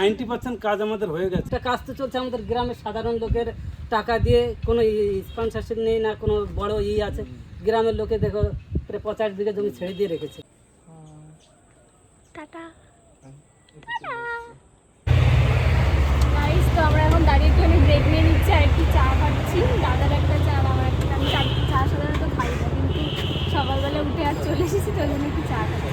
Ninety percent কাজ আমাদের হয়ে গেছে। একটা কাজ তো চলছে আমাদের গ্রামের সাধারণ লোকের টাকা দিয়ে কোনো স্পন্সারশিপ নেই না কোনো বড় ই আছে। গ্রামের লোকে দেখো প্রায় পঞ্চাশ বিঘা জমি ছেড়ে দিয়ে রেখেছে। টাটা। তো আমরা এখন দাঁড়িয়ে একটুখানি ব্রেক নিয়ে নিচ্ছি আর একটু চা খাচ্ছি। দাদার একটা চা আমার একটা আমি চা চা সাধারণত খাই না কিন্তু সকালবেলা উঠে আর চলে এসেছি তো ওই জন্য একটু চা খাচ্ছি।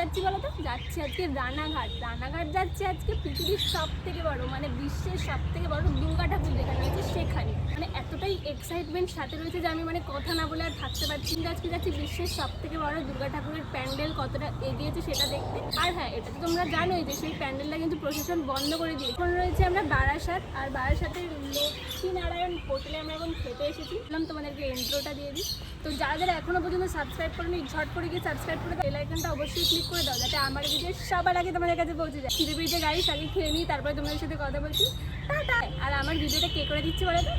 যাচ্ছি বলো তো যাচ্ছি আজকে রানাঘাট। রানাঘাট যাচ্ছি আজকে পৃথিবীর সব থেকে বড় মানে বিশ্বের সব থেকে বড় দুর্গা ঠাকুর যেখানে রয়েছে সেখানে। মানে এতটাই এক্সাইটমেন্ট সাথে রয়েছে যে আমি মানে কথা না বলে আর থাকতে পারছি কিন্তু আজকে যাচ্ছি বিশ্বের সব থেকে বড় দুর্গা ঠাকুরের প্যান্ডেল কতটা এগিয়েছে সেটা দেখতে। আর হ্যাঁ এটা তো তোমরা জানোই যে সেই প্যান্ডেলটা কিন্তু প্রশাসন বন্ধ করে দিয়েছে। এখন রয়েছে আমরা বারাসাত, আর বারাসাতের লক্ষ্মীনারায়ণ হোটেলে আমরা এখন খেতে এসেছি। বললাম তোমাদেরকে ইন্ট্রোটা দিয়ে দিই। তো যারা যারা এখনও পর্যন্ত সাবস্ক্রাইব করেনি ঝট করে গিয়ে সাবস্ক্রাইব করে বেল আইকনটা অবশ্যই ক্লিক করে দাও, যাতে আমার ভিডিও সবার আগে তোমাদের কাছে পৌঁছে যায়। খিদে পিঠে গাড়ি আগে খেয়ে নিই, তারপরে তোমাদের সাথে কথা বলছি। টাটা! আর আমার ভিডিওটা কে করে দিচ্ছে বলে তো?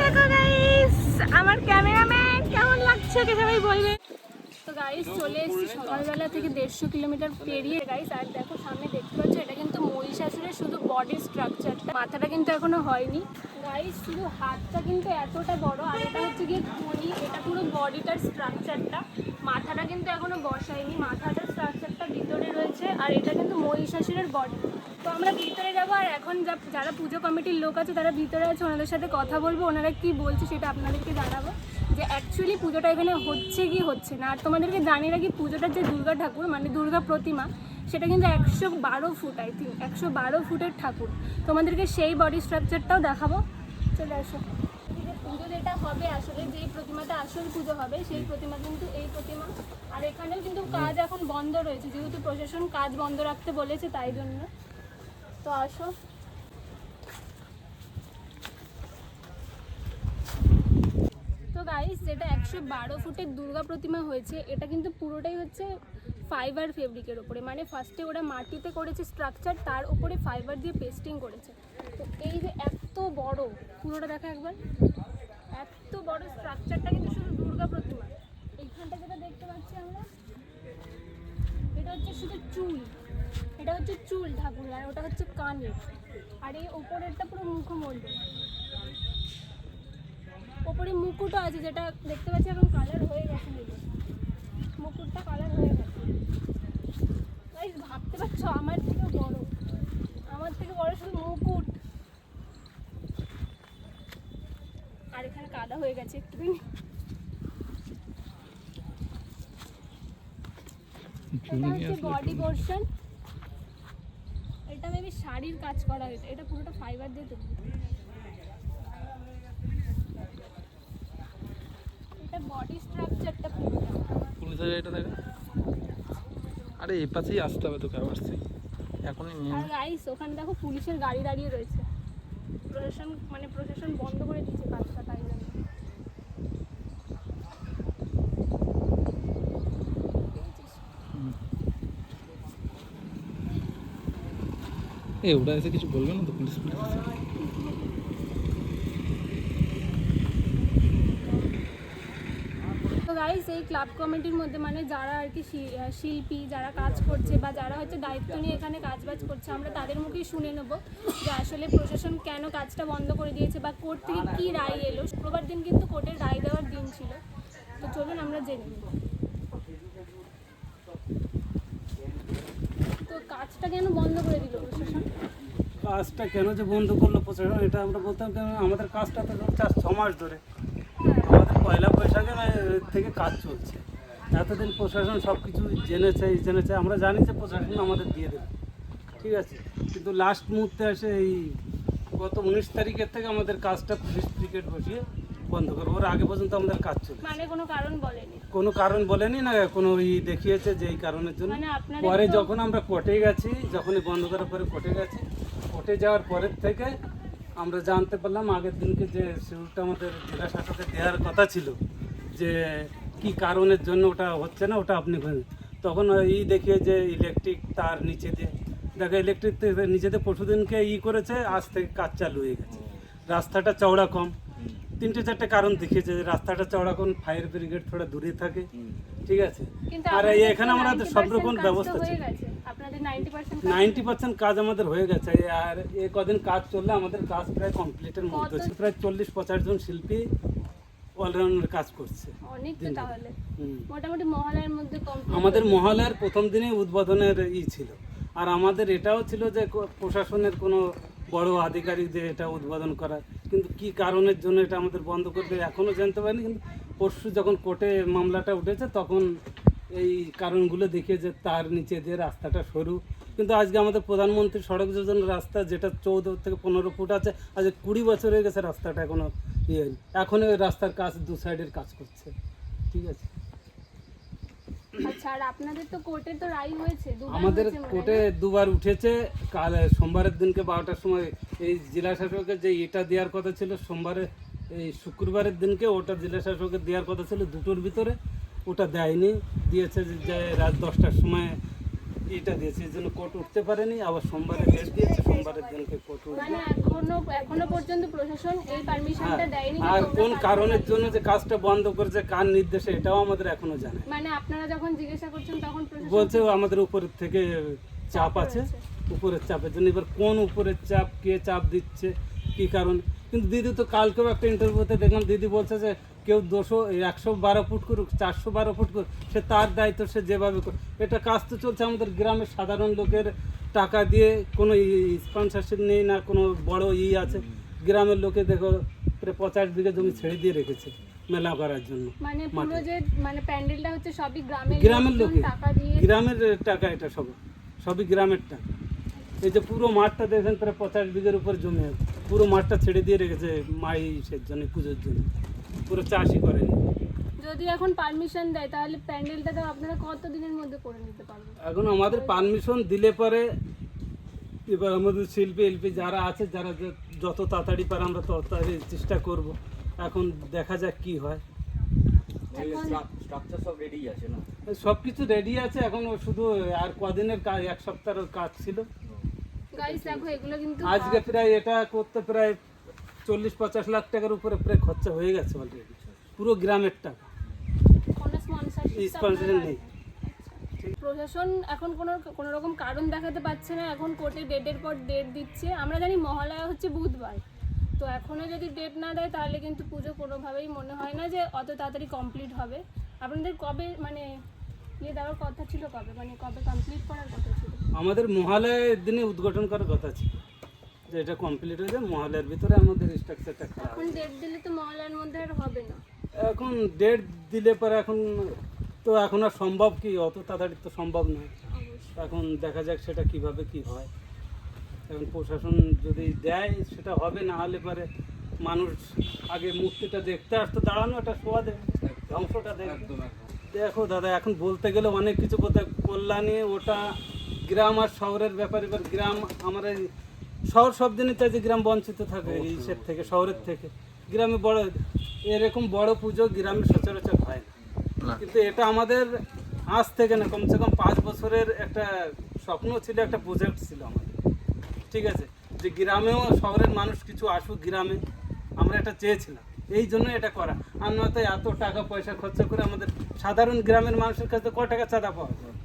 দেখো গাইস আমার ক্যামেরাম্যান কেমন লাগছে ওকে সবাই বলবে। তো গাইস চলে এসেছি সকালবেলা থেকে দেড়শো কিলোমিটার পেরিয়ে। গাইস আর দেখো সামনে দেখতে পাচ্ছ, এটা মহিষাসুরের শুধু বডি স্ট্রাকচারটা মাথাটা কিন্তু এখনও হয়নি। গাইস শুধু হাতটা কিন্তু এতটা বড়, আর এটা হচ্ছে গিয়ে খনি এটা পুরো বডিটার স্ট্রাকচারটা মাথাটা কিন্তু এখনও বসায়নি মাথাটার স্ট্রাকচারটা ভিতরে রয়েছে, আর এটা কিন্তু মহিষাসুরের বডি তো আমরা ভিতরে যাব, আর এখন যারা পুজো কমিটির লোক আছে, তারা ভিতরে আছে, ওনাদের সাথে কথা বলব, ওনারা কি বলছে সেটা আপনাদেরকে জানাব। যে অ্যাকচুয়ালি পুজোটা এখানে হচ্ছে কি হচ্ছে না? আর তোমাদেরকে জানি রাখি, পুজোটার যে দুর্গা ঠাকুর মানে দুর্গা প্রতিমা সেটা কিন্তু একশো বারো ফুট আই থিঙ্ক একশো বারো ফুটের ঠাকুর। তোমাদেরকে সেই বডি স্ট্রাকচারটাও দেখাবো। চলে আসো। পুজো যেটা হবে আসলে, যেই প্রতিমাটা আসল পুজো হবে, সেই প্রতিমা কিন্তু এই প্রতিমা। আর এখানেও কিন্তু কাজ এখন বন্ধ রয়েছে, যেহেতু প্রশাসন কাজ বন্ধ রাখতে বলেছে তাই জন্য। তো আসো। তো গাইস যেটা একশো বারো ফুটের দুর্গা প্রতিমা হয়েছে, এটা কিন্তু পুরোটাই হচ্ছে ফাইবার ফেব্রিকের ওপরে মানে ফার্স্টে ওরা মাটিতে করেছে স্ট্রাকচার তার উপরে ফাইবার দিয়ে পেস্টিং করেছে। তো এই যে এত বড়, পুরোটা দেখা একবার। এত বড় স্ট্রাকচারটা কিন্তু শুধু দুর্গা প্রতিমা। এইখানটা যেটা দেখতে পাচ্ছি আমরা, এটা হচ্ছে শুধু চুল। এটা হচ্ছে চুল ঠাকুর, আর ওটা হচ্ছে কানের আর এই ওপরেরটা পুরো মুখমণ্ডল। ওপরে মুকুটও আছে, যেটা দেখতে পাচ্ছি এখন কালার হয়ে গেছে। মুকুটটা কালার হয়ে গেছে। ভাবতে পারছ আমার থেকে বড়। আমার থেকে বড় শুধু মুকুট। আর এখানে কাদা হয়ে গেছে একটুখানি। বডি পোর্শন এটা মেবি শাড়ির কাজ করা হয়েছে। এটা পুরোটা ফাইবার দিয়ে তৈরি। এটা বডি স্ট্রাকচারটা পুরোটা। পুলিশের এটা দেখা? আরে এই পাশেই আসতে হবে তোকে আবার সেই। এখনই নিয়ে আর গাইস ওখানে দেখো পুলিশের গাড়ি দাঁড়িয়ে রয়েছে। প্রশাসন মানে প্রশাসন বন্ধ করে দিয়েছে কাজটা তাই জন্য। দেখেছিস? এ ওরা এসে কিছু বলবে না তো পুলিশ পুলিশ এসে? তো গাইস এই ক্লাব কমিটির মধ্যে মানে যারা আর কি শিল্পী, যারা কাজ করছে বা যারা হচ্ছে দায়িত্ব নিয়ে এখানে কাজ বাজ করছে, আমরা তাদের মুখেই শুনে নেব যে আসলে প্রশাসন কেন কাজটা বন্ধ করে দিয়েছে বা কোর্ট থেকে কী রায় এলো। শুক্রবার দিন কিন্তু কোর্টের রায় দেওয়ার দিন ছিল। তো চলুন আমরা জেনে নিই। তো কাজটা কেন বন্ধ করে দিল প্রশাসন? কাজটা কেন যে বন্ধ করল প্রশাসন, এটা আমরা বলতাম আমাদের কাজটা তো আজ ছ মাস ধরে। আমাদের পয়লা বৈশাখে থেকে কাজ চলছে। এতদিন প্রশাসন সব কিছু জেনেছে জেনেছে। আমরা জানি যে প্রশাসন আমাদের দিয়ে দেবে। ঠিক আছে? কিন্তু লাস্ট মুহূর্তে এসে এই গত উনিশ তারিখের থেকে আমাদের কাজটা পুলিশ ক্রিকেট বসিয়ে বন্ধ করব। ওর আগে পর্যন্ত আমাদের কাজ চলছে। মানে কোনো কারণ বলেনি? কোনো কারণ বলেনি না কোনো ই দেখিয়েছে যে এই কারণের জন্য। মানে পরে যখন আমরা কোর্টে গেছি যখনই বন্ধ করার পরে কোর্টে গেছি কোর্টে যাওয়ার পরের থেকে আমরা জানতে পারলাম আগের দিনকে যে শিডিউলটা আমাদের জেলা শাসকের দেওয়ার কথা ছিল যে কি কারণের জন্য ওটা হচ্ছে না ওটা আপনি বলুন। তখন ই দেখিয়ে যে ইলেকট্রিক তার নিচে দিয়ে দেখো ইলেকট্রিক নিচে দিয়ে পরশুদিনকে ই করেছে আজ থেকে কাজ চালু হয়ে গেছে। রাস্তাটা চওড়া কম। তিনটে চারটে কারণ দেখিয়েছে যে রাস্তাটা চওড়া কম ফায়ার ব্রিগেড থোড়া দূরে থাকে। ঠিক আছে? আর এখানে তো আমাদের সব রকম ব্যবস্থা ছিল। নাইনটি পার্সেন্ট কাজ আমাদের হয়ে গেছে আর এ কদিন কাজ চললে আমাদের কাজ প্রায় কমপ্লিটের মধ্যে? প্রায় চল্লিশ পঞ্চাশ জন শিল্পী অলরাউন্ডার কাজ করছে তাহলে। মোটামুটি মধ্যে আমাদের মহলার প্রথম দিনেই উদ্বোধনের ই ছিল আর আমাদের এটাও ছিল যে প্রশাসনের কোনো বড় আধিকারিক যে এটা উদ্বোধন করার কিন্তু কি কারণের জন্য এটা আমাদের বন্ধ করতে এখনও জানতে পারিনি কিন্তু পরশু যখন কোর্টে মামলাটা উঠেছে তখন এই কারণগুলো দেখে যে তার নিচে দিয়ে রাস্তাটা সরু। কিন্তু আজকে আমাদের প্রধানমন্ত্রী সড়ক যোজনার রাস্তা যেটা চৌদ্দ থেকে পনেরো ফুট আছে আজ কুড়ি বছর হয়ে গেছে রাস্তাটা এখনও ইয়ে ওই রাস্তার কাজ দু সাইডের কাজ করছে। ঠিক আছে? আচ্ছা আর আপনাদের তো কোর্টে তো রায় হয়েছে আমাদের কোর্টে দুবার উঠেছে। কাল সোমবারের দিনকে বারোটার সময় এই জেলা শাসকের যে এটা দেওয়ার কথা ছিল সোমবারে এই শুক্রবারের দিনকে ওটা জেলা শাসকের দেওয়ার কথা ছিল দুটোর ভিতরে। ওটা দেয়নি। দিয়েছে যে- রাত দশটার সময় এটা দিয়েছে। এই জন্য কোর্ট উঠতে পারেনি। আবার সোমবারে ডেট দিয়েছে। সোমবারের দিনকে কোর্ট উঠবে। মানে এখনও এখনও পর্যন্ত প্রশাসন এই পারমিশনটা হ্যাঁ, দেয়নি আর কোন কারণের জন্য যে কাজটা বন্ধ করেছে কার নির্দেশে এটাও আমাদের এখনও জানে মানে আপনারা যখন জিজ্ঞাসা করছেন তখন বলছে আমাদের উপরের থেকে চাপ আছে। উপরের চাপের জন্য। এবার কোন উপরের চাপ কে চাপ দিচ্ছে কি কারণ? কিন্তু দিদি তো কালকেও একটা ইন্টারভিউতে দেখলাম দিদি বলছে যে কেউ দুশো একশো বারো ফুট করুক চারশো বারো ফুট করুক সে তার দায়িত্ব সে যেভাবে করুক। এটা কাজ তো চলছে আমাদের গ্রামের সাধারণ লোকের টাকা দিয়ে কোনো স্পন্সারশিপ নেই না কোনো বড় ই আছে। গ্রামের লোকে দেখো প্রায় পঞ্চাশ বিঘা জমি ছেড়ে দিয়ে রেখেছে মেলা করার জন্য মানে পুরো যে মানে প্যান্ডেলটা হচ্ছে সবই গ্রামের গ্রামের লোকে। গ্রামের টাকা এটা সব সবই গ্রামের টাকা। এই যে পুরো মাঠটা দেখেন প্রায় পঞ্চাশ বিঘের উপর জমি আছে। পুরো মাঠটা ছেড়ে দিয়ে রেখেছে মাইসের জন্য পুজোর জন্য। পুরো চাষই করেনি যদি এখন পারমিশন দেয় তাহলে প্যান্ডেলটা তো আপনারা কত দিনের মধ্যে করে নিতে পারবেন? এখন আমাদের পারমিশন দিলে পরে এবার আমাদের শিল্পী এলপি যারা আছে যারা যত তাড়াতাড়ি পারে আমরা তত তাড়াতাড়ি চেষ্টা করব। এখন দেখা যাক কি হয়। এখন স্ট্রাকচার সব রেডি আছে না? সব কিছু রেডি আছে এখন শুধু আর কদিনের কাজ এক সপ্তাহের কাজ ছিল। এগুলো কিন্তু আজকে প্রায় এটা করতে প্রায় চল্লিশ পঞ্চাশ লাখ টাকার উপরে প্রায় খরচা হয়ে গেছে অলরেডি পুরো গ্রামের টাকা। কোনো স্পন্সর নেই। প্রশাসন এখন কোনো কোনো রকম কারণ দেখাতে পারছে না। এখন কোর্টে ডেটের পর ডেট দিচ্ছে। আমরা জানি মহালয়া হচ্ছে বুধবার। তো এখনও যদি ডেট না দেয় তাহলে কিন্তু পুজো কোনোভাবেই মনে হয় না যে অত তাড়াতাড়ি কমপ্লিট হবে। আপনাদের কবে মানে ইয়ে দেওয়ার কথা ছিল কবে? মানে কবে কমপ্লিট করার কথা ছিল? আমাদের মহালয়ের দিনে উদ্ঘাটন করার কথা ছিল। যে এটা কমপ্লিট হয়ে যায় মহালয়ের ভিতরে আমাদের স্ট্রাকচারটা এখন ডেট দিলে তো মহালয়ার মধ্যে আর হবে না। এখন ডেট দিলে পরে এখন তো এখন আর সম্ভব কি? অত তাড়াতাড়ি তো সম্ভব নয়। এখন দেখা যাক সেটা কীভাবে কি হয়। এখন প্রশাসন যদি দেয় সেটা হবে না হলে পরে মানুষ আগে মূর্তিটা দেখতে আসতো দাঁড়ানো একটা শোয়া দেবে ধ্বংসটা দেখবে দেখো দাদা এখন বলতে গেলে অনেক কিছু কথা কল্যাণী ওটা গ্রাম আর শহরের ব্যাপারে এবার গ্রাম আমরা এই শহর সব দিনই চাই যে গ্রাম বঞ্চিত থাকে এইসব থেকে শহরের থেকে। গ্রামে বড় এরকম বড় পুজো গ্রামে সচরাচর হয় না। না। কিন্তু এটা আমাদের আজ থেকে না কমসে কম পাঁচ বছরের একটা স্বপ্ন ছিল একটা প্রজেক্ট ছিল আমাদের। ঠিক আছে? যে গ্রামেও শহরের মানুষ কিছু আসুক গ্রামে আমরা এটা চেয়েছিলাম। এই জন্য এটা করা। আর নয়তো এত টাকা পয়সা খরচা করে আমাদের সাধারণ গ্রামের মানুষের কাছে ক টাকা চাঁদা পাওয়া যায়?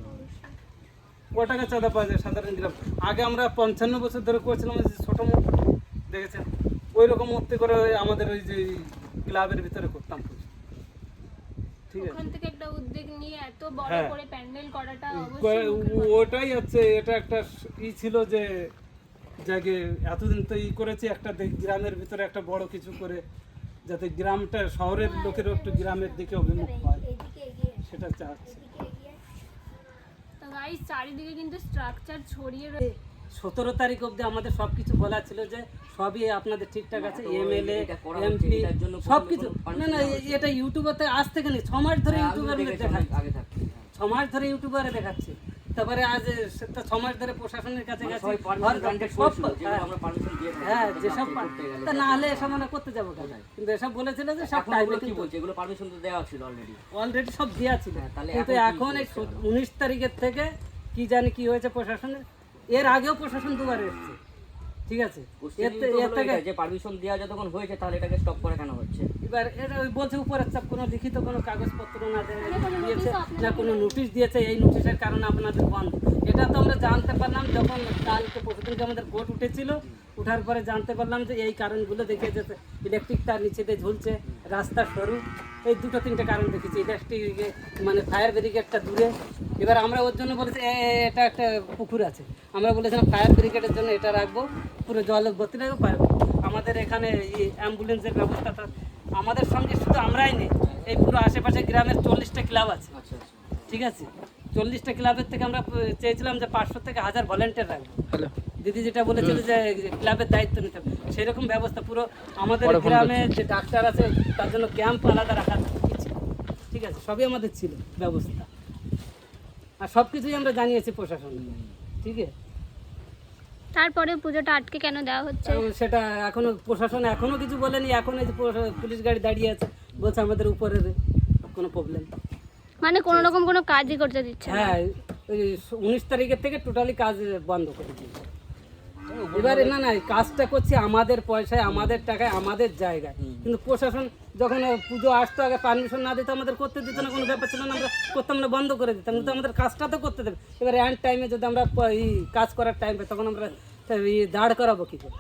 ক টাকা চাঁদা পাওয়া যায় সাধারণ গ্রাম। আগে আমরা পঞ্চান্ন বছর ধরে করেছিলাম যে ছোটো মূর্তি দেখেছেন? ওই রকম মূর্তি করে আমাদের ওই যে ক্লাবের ভিতরে করতাম পুজো। ঠিক আছে? একটা উদ্যোগ নিয়ে এত বড় হ্যাঁ। ওটাই হচ্ছে এটা একটা ই ছিল যে যাকে এতদিন তো ই করেছি একটা গ্রামের ভিতরে একটা বড় কিছু করে যাতে গ্রামটা শহরের লোকেরও একটু গ্রামের দিকে অভিমুখ হয়। সেটা চাচ্ছে। গাইস চারিদিকে কিন্তু স্ট্রাকচার ছড়িয়ে রয়েছে সতেরো তারিখ অবধি আমাদের সব কিছু বলা ছিল যে সবই আপনাদের ঠিকঠাক আছে এম এমএলএ এমপি সব কিছু না না এটা ইউটিউবে আজ থেকে নেই ছ মাস ধরে হ্যাঁ, ইউটিউবার দেখাচ্ছে। আগে ছ মাস ধরে ইউটিউবারে দেখাচ্ছে। তারপরে আজ সেটা ছ মাস ধরে প্রশাসনের কাছে মানে গেছে। হ্যাঁ, হ্যাঁ যেসব। তা না হলে এসব আমরা করতে যাব কেন? কিন্তু এসব বলেছিল যে সব টাইমে কি বলছে? এগুলো পারমিশন তো দেওয়া ছিল অলরেডি অলরেডি সব দেওয়া ছিল। হ্যাঁ, কিন্তু এখন এই উনিশ তারিখের থেকে কি জানি কি হয়েছে প্রশাসনের? এর আগেও প্রশাসন দুবার এসছে। ঠিক আছে? যে পারমিশন দেওয়া যতক্ষণ হয়েছে তাহলে এটাকে স্টপ করে কেন হচ্ছে? এবার এটা ওই বলছে উপরের চাপ কোনো লিখিত কোনো কাগজপত্র না দিয়েছে না কোনো নোটিশ দিয়েছে এই নোটিশের কারণে আপনাদের বন্ধ। এটা তো আমরা জানতে পারলাম যখন কালকে পরশুদিনকে আমাদের ভোট উঠেছিল উঠার পরে জানতে পারলাম যে এই কারণগুলো দেখিয়ে যেতে ইলেকট্রিক তার নিচেতে দিয়ে ঝুলছে। রাস্তা সরু এই দুটো তিনটে কারণ দেখেছি। ইলেকট্রিক মানে ফায়ার ব্রিগেডটা দূরে। এবার আমরা ওর জন্য বলেছি এটা একটা পুকুর আছে। আমরা বলেছিলাম ফায়ার ব্রিগেডের জন্য এটা রাখব। পুরো জল ভর্তি রাখব fire- আমাদের এখানে এই অ্যাম্বুলেন্সের ব্যবস্থাটা আমাদের সঙ্গে শুধু আমরাই নেই এই পুরো আশেপাশে গ্রামের চল্লিশটা ক্লাব আছে। আচ্ছা আচ্ছা। ঠিক আছে? চল্লিশটা ক্লাবের থেকে আমরা চেয়েছিলাম যে পাঁচশো থেকে হাজার ভলেন্টিয়ার রাখব। হ্যালো। দিদি যেটা বলেছিল যে ক্লাবের দায়িত্ব নিতে হবে। সেরকম ব্যবস্থা পুরো আমাদের গ্রামে যে ডাক্তার আছে তার জন্য ক্যাম্প আলাদা রাখা ঠিক আছে সবই আমাদের ছিল ব্যবস্থা। আর সব কিছুই আমরা জানিয়েছি প্রশাসনকে ঠিক আছে? তারপরে পুজোটা আটকে কেন দেওয়া হচ্ছে? সেটা এখনও প্রশাসন এখনও কিছু বলেনি এখন এই যে পুলিশ গাড়ি দাঁড়িয়ে আছে বলছে আমাদের উপরের কোনো প্রবলেম মানে কোনো রকম কোনো কাজই করতে দিচ্ছে হ্যাঁ ওই উনিশ তারিখের থেকে টোটালি কাজ বন্ধ করে দিয়েছে। এবারে না না এই কাজটা করছি আমাদের পয়সায় আমাদের টাকায় আমাদের জায়গায়। কিন্তু প্রশাসন যখন পুজো আসতো আগে পারমিশন না দিত আমাদের করতে দিত না কোনো ব্যাপার ছিল না আমরা করতাম না বন্ধ করে দিতাম। কিন্তু আমাদের কাজটা তো করতে দেবে। এবার অ্যান্ড টাইমে যদি আমরা এই কাজ করার টাইম পাই তখন আমরা এই দাঁড় করাবো কি করে?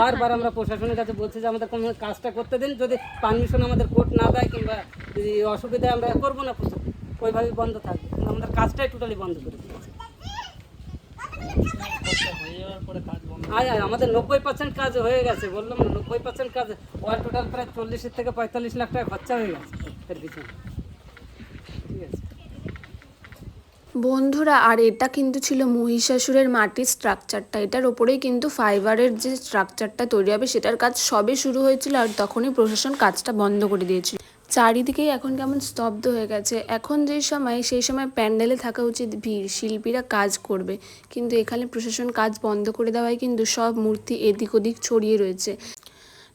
বারবার আমরা প্রশাসনের কাছে বলছি যে আমাদের কোনো কাজটা করতে দিন যদি পারমিশন আমাদের কোর্ট না দেয় কিংবা যদি অসুবিধা আমরা করব না পুজো ওইভাবে বন্ধ থাকবে। কিন্তু আমাদের কাজটাই টোটালি বন্ধ করে দিয়েছে আমাদের নব্বই পার্সেন্ট কাজ হয়ে গেছে, বললাম নব্বই পার্সেন্ট কাজ, ওয়ার টোটাল প্রায় চল্লিশের থেকে পঁয়তাল্লিশ লাখ টাকা খরচা হয়ে গেছে, এর পিছনে। ঠিক আছে। বন্ধুরা, আর এটা কিন্তু ছিল মহিষাসুরের মাটির স্ট্রাকচারটা এটার ওপরেই কিন্তু ফাইবারের যে স্ট্রাকচারটা তৈরি হবে, সেটার কাজ সবে শুরু হয়েছিল আর তখনই প্রশাসন কাজটা বন্ধ করে দিয়েছিল। চারিদিকেই এখন কেমন স্তব্ধ হয়ে গেছে। এখন যে সময়, সেই সময় প্যান্ডেলে থাকা উচিত ভিড়, শিল্পীরা কাজ করবে। কিন্তু এখানে প্রশাসন কাজ বন্ধ করে দেওয়ায় কিন্তু সব মূর্তি এদিক ওদিক ছড়িয়ে রয়েছে।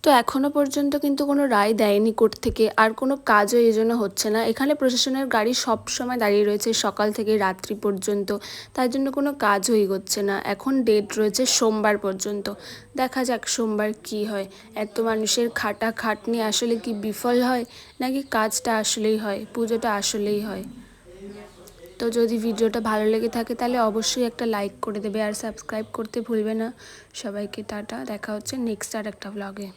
তো এখনও পর্যন্ত কিন্তু কোনো রায় দেয়নি কোর্ট থেকে। আর কোনো কাজও এই জন্য হচ্ছে না। এখানে প্রশাসনের গাড়ি সব সময় দাঁড়িয়ে রয়েছে সকাল থেকে রাত্রি পর্যন্ত। তার জন্য কোনো কাজও এগোচ্ছে না। এখন ডেট রয়েছে সোমবার পর্যন্ত। দেখা যাক সোমবার কি হয়। এত মানুষের খাটা খাটনি আসলে কি বিফল হয়? নাকি কাজটা আসলেই হয়? পুজোটা আসলেই হয়? তো যদি ভিডিওটা ভালো লেগে থাকে তাহলে অবশ্যই একটা লাইক করে দেবে। আর সাবস্ক্রাইব করতে ভুলবে না। সবাইকে টাটা। দেখা হচ্ছে নেক্সট আর একটা ব্লগে